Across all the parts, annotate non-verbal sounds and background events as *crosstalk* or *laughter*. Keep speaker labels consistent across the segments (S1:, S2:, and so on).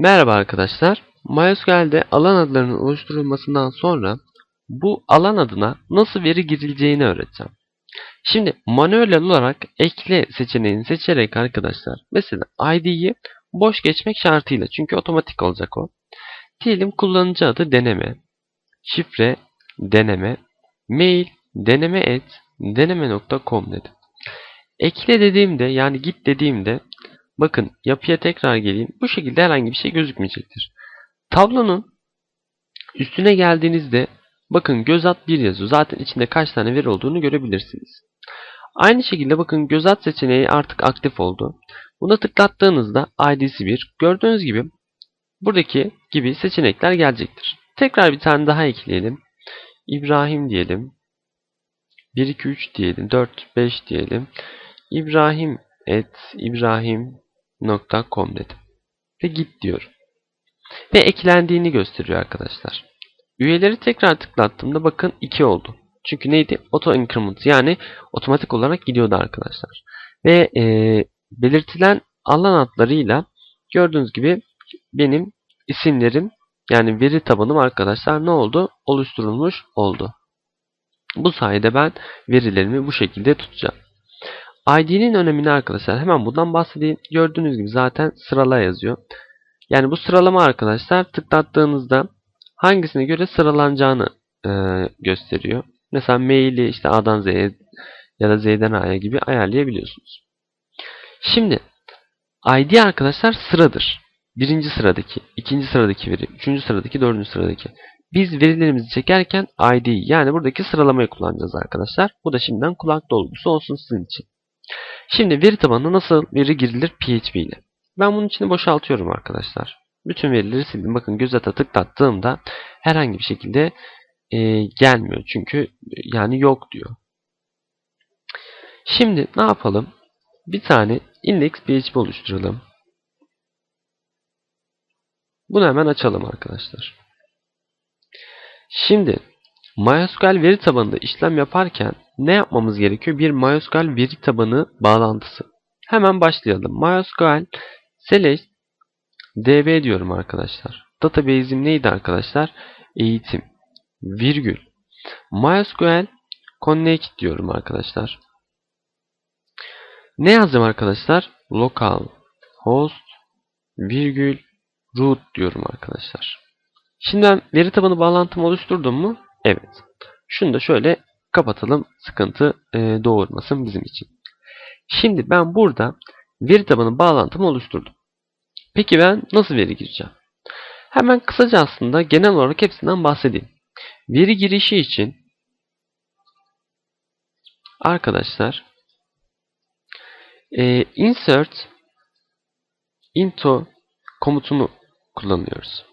S1: Merhaba arkadaşlar. MySQL'de alan adlarının oluşturulmasından sonra bu alan adına nasıl veri girileceğini öğreteceğim. Şimdi manuel olarak ekle seçeneğini seçerek arkadaşlar mesela ID'yi boş geçmek şartıyla çünkü otomatik olacak o. Diyelim kullanıcı adı deneme, şifre deneme, mail deneme et deneme.com dedim. Ekle dediğimde yani git dediğimde Bakın yapıya tekrar geleyim. Bu şekilde herhangi bir şey gözükmeyecektir. Tablonun üstüne geldiğinizde bakın göz at 1 yazıyor. Zaten içinde kaç tane veri olduğunu görebilirsiniz. Aynı şekilde bakın göz at seçeneği artık aktif oldu. Buna tıklattığınızda ID'si 1. Gördüğünüz gibi buradaki gibi seçenekler gelecektir. Tekrar bir tane daha ekleyelim. İbrahim diyelim. 1, 2, 3 diyelim. 4, 5 diyelim. İbrahim et İbrahim .com dedim. Ve git diyorum. Ve eklendiğini gösteriyor arkadaşlar. Üyeleri tekrar tıklattığımda bakın 2 oldu. Çünkü neydi? Auto increment yani otomatik olarak gidiyordu arkadaşlar. Ve e, belirtilen alan adlarıyla gördüğünüz gibi benim isimlerim yani veri tabanım arkadaşlar ne oldu? Oluşturulmuş oldu. Bu sayede ben verilerimi bu şekilde tutacağım. ID'nin önemini arkadaşlar hemen bundan bahsedeyim. Gördüğünüz gibi zaten sırala yazıyor. Yani bu sıralama arkadaşlar tıklattığınızda hangisine göre sıralanacağını e, gösteriyor. Mesela maili işte A'dan Z'ye ya da Z'den A'ya gibi ayarlayabiliyorsunuz. Şimdi ID arkadaşlar sıradır. Birinci sıradaki, ikinci sıradaki veri, üçüncü sıradaki, dördüncü sıradaki. Biz verilerimizi çekerken ID yani buradaki sıralamayı kullanacağız arkadaşlar. Bu da şimdiden kulak dolgusu olsun sizin için. Şimdi veri tabanına nasıl veri girilir PHP ile? Ben bunun içini boşaltıyorum arkadaşlar. Bütün verileri sildim. Bakın göz ata tıklattığımda herhangi bir şekilde e, gelmiyor. Çünkü yani yok diyor. Şimdi ne yapalım? Bir tane index PHP oluşturalım. Bunu hemen açalım arkadaşlar. Şimdi MySQL veri tabanında işlem yaparken ne yapmamız gerekiyor? Bir MySQL veri tabanı bağlantısı. Hemen başlayalım. MySQL select db diyorum arkadaşlar. Database'im neydi arkadaşlar? Eğitim virgül MySQL connect diyorum arkadaşlar. Ne yazdım arkadaşlar? Local host virgül root diyorum arkadaşlar. Şimdi ben veri tabanı bağlantımı oluşturdum mu? Evet. Şunu da şöyle kapatalım. Sıkıntı e, doğurmasın bizim için. Şimdi ben burada veri tabanı bağlantımı oluşturdum. Peki ben nasıl veri gireceğim? Hemen kısaca aslında genel olarak hepsinden bahsedeyim. Veri girişi için arkadaşlar e, insert into komutunu kullanıyoruz.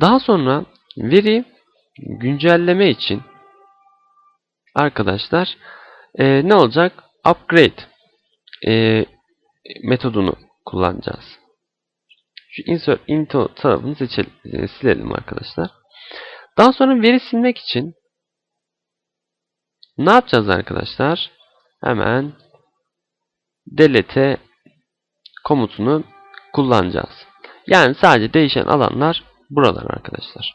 S1: Daha sonra veri güncelleme için arkadaşlar e, ne olacak? Upgrade e, metodunu kullanacağız. Şu insert into tarafını seçelim, e, silelim arkadaşlar. Daha sonra veri silmek için ne yapacağız arkadaşlar? Hemen delete komutunu kullanacağız. Yani sadece değişen alanlar buralar arkadaşlar.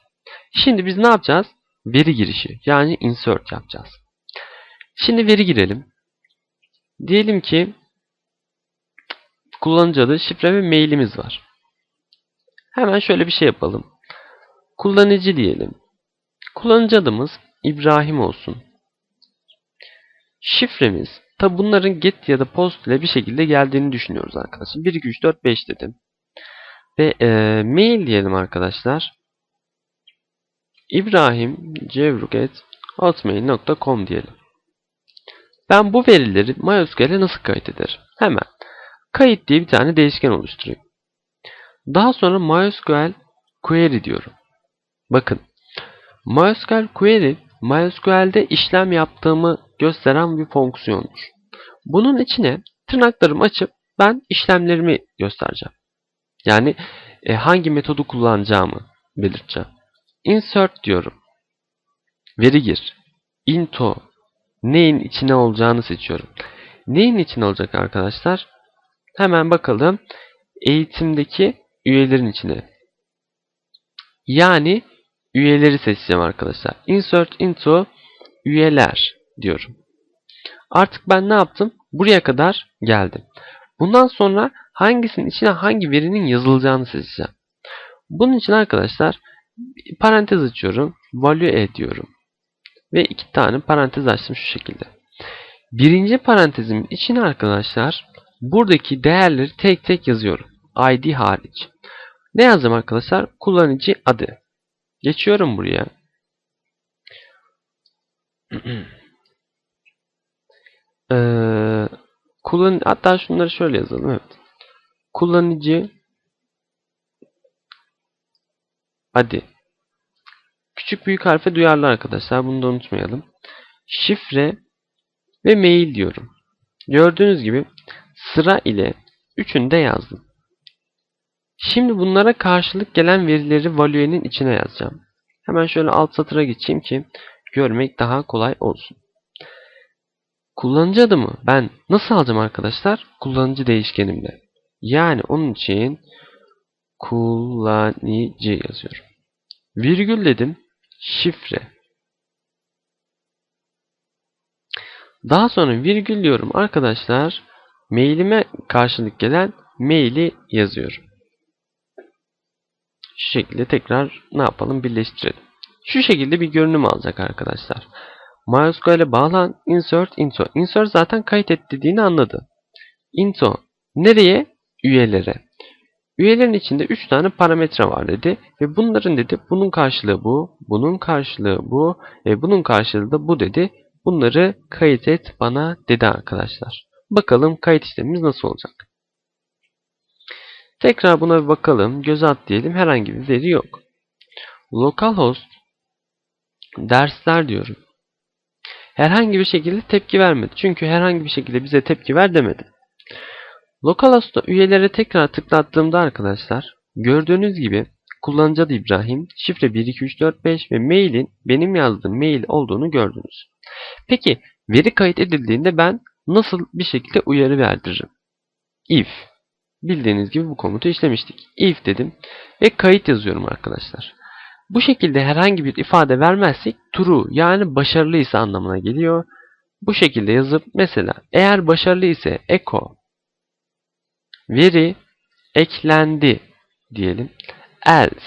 S1: Şimdi biz ne yapacağız? Veri girişi yani insert yapacağız. Şimdi veri girelim. Diyelim ki kullanıcı adı, şifre ve mailimiz var. Hemen şöyle bir şey yapalım. Kullanıcı diyelim. Kullanıcı adımız İbrahim olsun. Şifremiz tabi bunların get ya da post ile bir şekilde geldiğini düşünüyoruz arkadaşlar. 1 2 3 4 5 dedim. Ve e, mail diyelim arkadaşlar. İbrahim hotmail.com diyelim. Ben bu verileri MySQL'e nasıl kayıt ederim? Hemen kayıt diye bir tane değişken oluşturayım. Daha sonra MySQL query diyorum. Bakın MySQL query MySQL'de işlem yaptığımı gösteren bir fonksiyondur. Bunun içine tırnaklarımı açıp ben işlemlerimi göstereceğim. Yani e, hangi metodu kullanacağımı belirteceğim. Insert diyorum. Veri gir. Into neyin içine olacağını seçiyorum. Neyin içine olacak arkadaşlar? Hemen bakalım. Eğitimdeki üyelerin içine. Yani üyeleri seçeceğim arkadaşlar. Insert into üyeler diyorum. Artık ben ne yaptım? Buraya kadar geldim. Bundan sonra hangisinin içine hangi verinin yazılacağını seçeceğim. Bunun için arkadaşlar parantez açıyorum. Value e diyorum. Ve iki tane parantez açtım şu şekilde. Birinci parantezimin içine arkadaşlar buradaki değerleri tek tek yazıyorum. ID hariç. Ne yazacağım arkadaşlar? Kullanıcı adı. Geçiyorum buraya. *clears throat* ee, kullan hatta şunları şöyle yazalım. Evet. Kullanıcı adı. Küçük büyük harfe duyarlı arkadaşlar. Bunu da unutmayalım. Şifre ve mail diyorum. Gördüğünüz gibi sıra ile üçünü de yazdım. Şimdi bunlara karşılık gelen verileri value'nin içine yazacağım. Hemen şöyle alt satıra geçeyim ki görmek daha kolay olsun. Kullanıcı adımı ben nasıl alacağım arkadaşlar? Kullanıcı değişkenimde. Yani onun için kullanıcı yazıyorum. Virgül dedim. Şifre. Daha sonra virgül diyorum arkadaşlar. Mailime karşılık gelen maili yazıyorum. Şu şekilde tekrar ne yapalım birleştirelim. Şu şekilde bir görünüm alacak arkadaşlar. MySQL'e bağlan insert into. Insert zaten kayıt et dediğini anladı. Into nereye? Üyelere. Üyelerin içinde 3 tane parametre var dedi. Ve bunların dedi bunun karşılığı bu, bunun karşılığı bu ve bunun karşılığı da bu dedi. Bunları kayıt et bana dedi arkadaşlar. Bakalım kayıt işlemimiz nasıl olacak. Tekrar buna bir bakalım. Göz at diyelim. Herhangi bir veri yok. Localhost dersler diyorum. Herhangi bir şekilde tepki vermedi. Çünkü herhangi bir şekilde bize tepki ver demedi. Localhost'ta üyelere tekrar tıklattığımda arkadaşlar gördüğünüz gibi kullanıcı adı İbrahim, şifre 12345 ve mailin benim yazdığım mail olduğunu gördünüz. Peki veri kayıt edildiğinde ben nasıl bir şekilde uyarı verdiririm? If bildiğiniz gibi bu komutu işlemiştik. If dedim ve kayıt yazıyorum arkadaşlar. Bu şekilde herhangi bir ifade vermezsek true yani başarılıysa anlamına geliyor. Bu şekilde yazıp mesela eğer başarılı ise echo veri eklendi diyelim. Else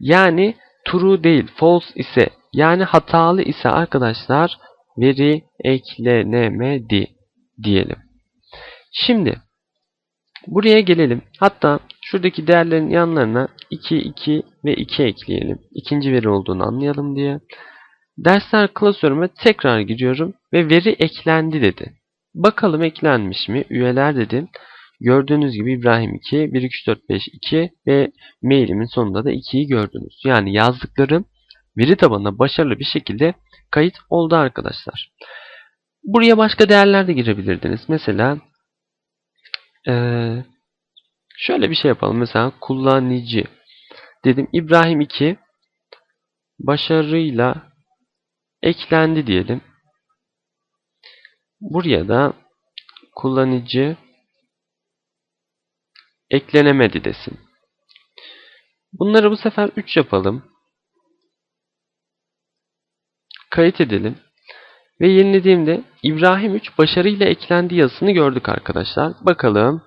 S1: yani true değil false ise yani hatalı ise arkadaşlar veri eklenemedi diyelim. Şimdi buraya gelelim. Hatta şuradaki değerlerin yanlarına 2, 2 ve 2 ekleyelim. İkinci veri olduğunu anlayalım diye. Dersler klasörüme tekrar giriyorum ve veri eklendi dedi. Bakalım eklenmiş mi? Üyeler dedim. Gördüğünüz gibi İbrahim 2, 1, 2, 3, 4, 5, 2 ve mailimin sonunda da 2'yi gördünüz. Yani yazdıklarım veri tabanına başarılı bir şekilde kayıt oldu arkadaşlar. Buraya başka değerler de girebilirdiniz. Mesela ee, şöyle bir şey yapalım. Mesela kullanıcı dedim İbrahim 2 başarıyla eklendi diyelim. Buraya da kullanıcı eklenemedi desin. Bunları bu sefer 3 yapalım. Kayıt edelim. Ve yenilediğimde İbrahim 3 başarıyla eklendi yazısını gördük arkadaşlar. Bakalım.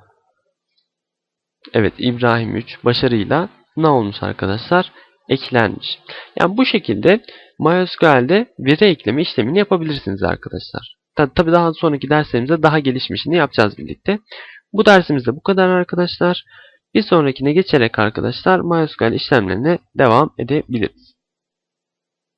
S1: Evet İbrahim 3 başarıyla ne olmuş arkadaşlar? Eklenmiş. Yani bu şekilde MySQL'de veri ekleme işlemini yapabilirsiniz arkadaşlar. Tabi daha sonraki derslerimizde daha gelişmişini yapacağız birlikte. Bu dersimizde bu kadar arkadaşlar. Bir sonrakine geçerek arkadaşlar MySQL işlemlerine devam edebiliriz.